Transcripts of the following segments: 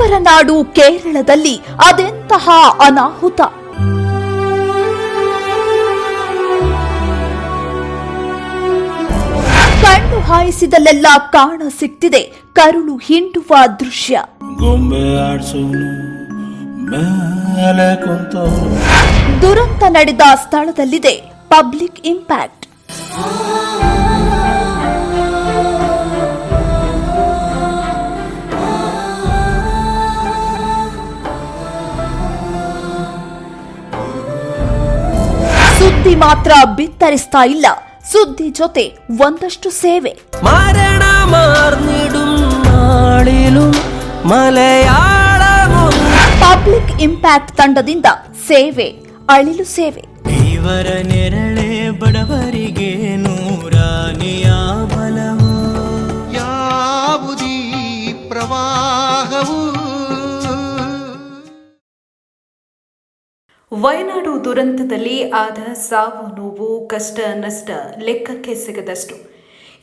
ವಯನಾಡು ಕೇರಳದಲ್ಲಿ ಅದೆಂತಹ ಅನಾಹುತ? ಕಣ್ಣು ಹಾಯಿಸಿದಲ್ಲೆಲ್ಲ ಕಾಣ ಸಿಗ್ತಿದೆ ಕರುಳು ಹಿಂಡುವ ದೃಶ್ಯ. ದುರಂತ ನಡೆದ ಸ್ಥಳದಲ್ಲಿದೆ ಪಬ್ಲಿಕ್ ಇಂಪ್ಯಾಕ್ಟ್. ಮಾತ್ರ ಬಿತ್ತರಿಸ್ತಾ ಇಲ್ಲ. ಸುದ್ದಿ ಜೊತೆ ಒಂದಷ್ಟು ಸೇವೆ. ಮರಣ ಮಾರ್ನಿಡು ಮಲೆಯಾಳ ಪಬ್ಲಿಕ್ ಇಂಪ್ಯಾಕ್ಟ್ ತಂಡದಿಂದ ಸೇವೆ ಅಳಿಲು ಸೇವೆ. ಇವರ ನೆರಳೆ ಬಡವರಿಗೆ ನೂರಾನಿಯ ಬಲವು. ಯಾವುದೀ ಪ್ರವಾಹವು? ವಯನಾಡು ದುರಂತದಲ್ಲಿ ಆದ ಸಾವು ನೋವು, ಕಷ್ಟ, ನಷ್ಟ ಲೆಕ್ಕಕ್ಕೆ ಸಿಗದಷ್ಟು.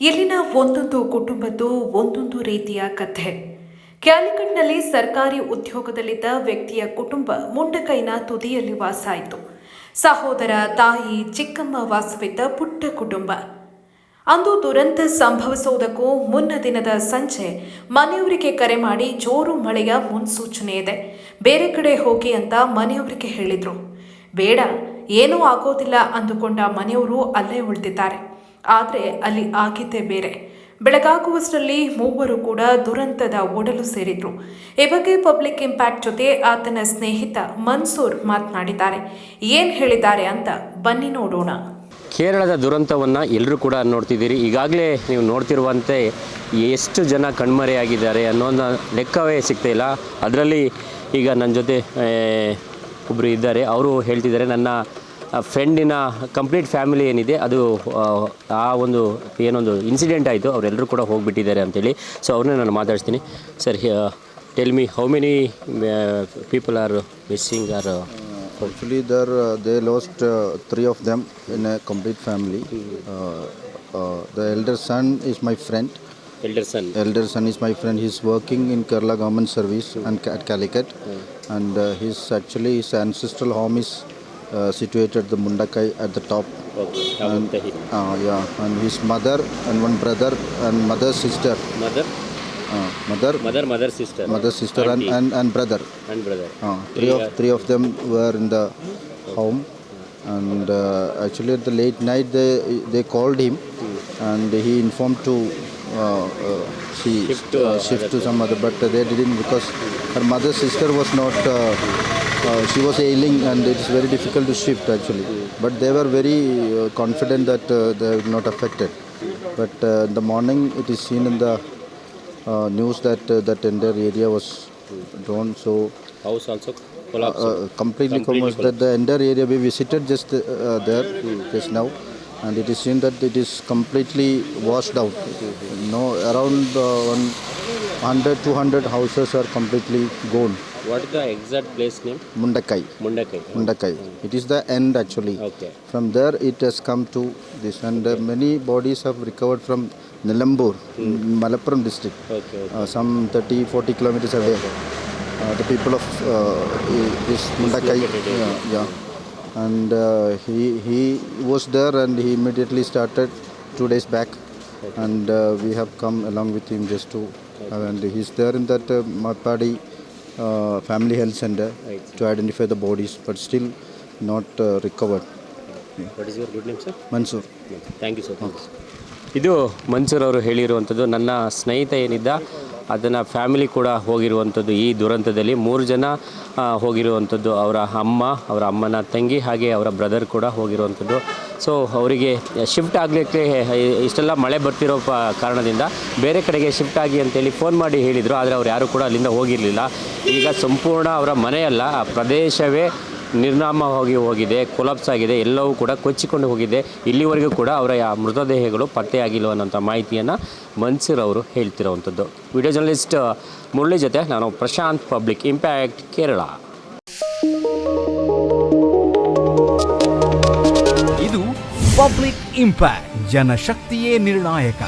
ಇಲ್ಲಿನ ಒಂದೊಂದು ಕುಟುಂಬದ್ದು ಒಂದೊಂದು ರೀತಿಯ ಕಥೆ. ಕ್ಯಾಲಿಕಟ್ನಲ್ಲಿ ಸರ್ಕಾರಿ ಉದ್ಯೋಗದಲ್ಲಿದ್ದ ವ್ಯಕ್ತಿಯ ಕುಟುಂಬ ಮುಂಡಕೈನ ತುದಿಯಲ್ಲಿ ವಾಸ ಆಯಿತು. ಸಹೋದರ, ತಾಯಿ, ಚಿಕ್ಕಮ್ಮ ವಾಸವಿದ್ದ ಪುಟ್ಟ ಕುಟುಂಬ. ಅಂದು ದುರಂತ ಸಂಭವಿಸುವುದಕ್ಕೂ ಮುನ್ನ ದಿನದ ಸಂಜೆ ಮನೆಯವರಿಗೆ ಕರೆ ಮಾಡಿ ಜೋರು ಮಳೆಯ ಮುನ್ಸೂಚನೆ ಇದೆ. ಬೇರೆ ಕಡೆ ಹೋಗಿ ಅಂತ ಮನೆಯವರಿಗೆ ಹೇಳಿದರು. ಬೇಡ, ಏನೂ ಆಗೋದಿಲ್ಲ ಅಂದುಕೊಂಡ ಮನೆಯವರು ಅಲ್ಲೇ ಉಳಿದಿದ್ದಾರೆ. ಆದರೆ ಅಲ್ಲಿ ಆಗಿದ್ದೇ ಬೇರೆ. ಬೆಳಗಾಗುವಷ್ಟರಲ್ಲಿ ಮೂವರು ಕೂಡ ದುರಂತದ ಓಡಲು ಸೇರಿದ್ರು. ಈ ಬಗ್ಗೆ ಪಬ್ಲಿಕ್ ಇಂಪ್ಯಾಕ್ಟ್ ಜೊತೆ ಆತನ ಸ್ನೇಹಿತ ಮನ್ಸೂರ್ ಮಾತನಾಡಿದ್ದಾರೆ. ಏನು ಹೇಳಿದ್ದಾರೆ ಅಂತ ಬನ್ನಿ ನೋಡೋಣ. ಕೇರಳದ ದುರಂತವನ್ನು ಎಲ್ಲರೂ ಕೂಡ ನೋಡ್ತಿದ್ದೀರಿ. ಈಗಾಗಲೇ ನೀವು ನೋಡ್ತಿರುವಂತೆ ಎಷ್ಟು ಜನ ಕಣ್ಮರೆಯಾಗಿದ್ದಾರೆ ಅನ್ನೋದನ್ನ ಲೆಕ್ಕವೇ ಸಿಗ್ತಾ ಇಲ್ಲ. ಅದರಲ್ಲಿ ಈಗ ನನ್ನ ಜೊತೆ ಒಬ್ಬರು ಇದ್ದಾರೆ. ಅವರು ಹೇಳ್ತಿದ್ದಾರೆ ನನ್ನ ಫ್ರೆಂಡಿನ ಕಂಪ್ಲೀಟ್ ಫ್ಯಾಮಿಲಿ ಏನಿದೆ ಅದು ಆ, ಒಂದು ಏನೊಂದು ಇನ್ಸಿಡೆಂಟ್ ಆಯಿತು. ಅವರೆಲ್ಲರೂ ಕೂಡ ಹೋಗಿಬಿಟ್ಟಿದ್ದಾರೆ ಅಂತೇಳಿ. ಸೊ ಅವ್ರನ್ನೇ ನಾನು ಮಾತಾಡ್ತೀನಿ sir tell me how many people are missing are Actually, there, uh, they lost uh, three of them in a complete family. Mm-hmm. Uh, the elder son is my friend. Elder son. Elder son is my friend. He's working in Kerala Government Service mm-hmm. and at Calicut, mm. and uh, his actually his ancestral home is uh, situated the Mundakai at the top. Okay. And, uh, yeah, and his mother and one brother and mother's sister. Mother mother, mother, mother, sister, mother, sister, and, and, and brother. and brother. Uh, three of three of them were in the home, and uh, actually at the late night they they called him, hmm. and he informed to uh, uh, she Shift to, uh, shift to some other, but they didn't because her mother's sister was not. Uh, uh, she was ailing, and it's very difficult to shift actually. Hmm. But they were very uh, confident that uh, they were not affected. But uh, in the morning, it is seen in the uh, news that uh, that entire area was drawn. So house also uh, collapsed. Uh, completely, completely collapsed. That the entire area we visited just uh, there just now, and it is seen that it is completely washed out. No, around uh, 100 200 houses are completely gone. What is the exact place name? Mundakai. Mundakai. Mundakai. Mm. It is the end actually. Okay. From there it has come to this, and okay. uh, many bodies have recovered from Nilambur, Malappuram district, uh, some 30 40 kilometers away. Uh, the people of uh, this Mundakai, yeah, yeah. and uh, he, he was there and he immediately started two days back. And uh, we have come along with him just to, uh, and he's there in that uh, uh, Family Health Center to identify the bodies, but still not uh, recovered. What is your good name, sir? Mansoor. Thank you, sir. Thank you. ಇದು ಅವರು ಹೇಳಿರುವಂಥದ್ದು, ನನ್ನ ಸ್ನೇಹಿತ ಏನಿದ್ದ, ಅದನ್ನು family ಕೂಡ ಹೋಗಿರುವಂಥದ್ದು ಈ ದುರಂತದಲ್ಲಿ. ಮೂರು ಜನ ಹೋಗಿರುವಂಥದ್ದು ಅವರ ಅಮ್ಮ, ಅವರ ಅಮ್ಮನ ತಂಗಿ, ಹಾಗೆ ಅವರ ಬ್ರದರ್ ಕೂಡ ಹೋಗಿರುವಂಥದ್ದು. ಸೊ ಅವರಿಗೆ ಶಿಫ್ಟ್ ಆಗಲಿಕ್ಕೆ, ಇಷ್ಟೆಲ್ಲ ಮಳೆ ಬರ್ತಿರೋ ಕಾರಣದಿಂದ ಬೇರೆ ಕಡೆಗೆ ಶಿಫ್ಟ್ ಆಗಿ ಅಂತೇಳಿ ಫೋನ್ ಮಾಡಿ ಹೇಳಿದರು, ಆದರೆ ಅವ್ರು ಯಾರೂ ಕೂಡ ಅಲ್ಲಿಂದ ಹೋಗಿರಲಿಲ್ಲ. ಈಗ ಸಂಪೂರ್ಣ ಅವರ ಮನೆಯಲ್ಲ, ಆ ಪ್ರದೇಶವೇ ನಿರ್ನಾಮ ಹೋಗಿ ಹೋಗಿದೆ ಕೊಲಾಪ್ಸ್ ಆಗಿದೆ, ಎಲ್ಲವೂ ಕೂಡ ಕೊಚ್ಚಿಕೊಂಡು ಹೋಗಿದೆ. ಇಲ್ಲಿವರೆಗೂ ಕೂಡ ಅವರ ಮೃತದೇಹಗಳು ಪತ್ತೆಯಾಗಿಲ್ಲ ಅನ್ನೋಂಥ ಮಾಹಿತಿಯನ್ನು ಮನ್ಸೂರ್ ಅವರು ಹೇಳ್ತಿರೋವಂಥದ್ದು. ವಿಡಿಯೋ ಜರ್ನಲಿಸ್ಟ್ ಮುರಳಿ ಜೊತೆ ನಾನು ಪ್ರಶಾಂತ್ ಪಬ್ಲಿಕ್ ಇಂಪ್ಯಾಕ್ಟ್, ಕೇರಳ. ಇದು ಪಬ್ಲಿಕ್ ಇಂಪ್ಯಾಕ್ಟ್, ಜನಶಕ್ತಿಯೇ ನಿರ್ಣಾಯಕ.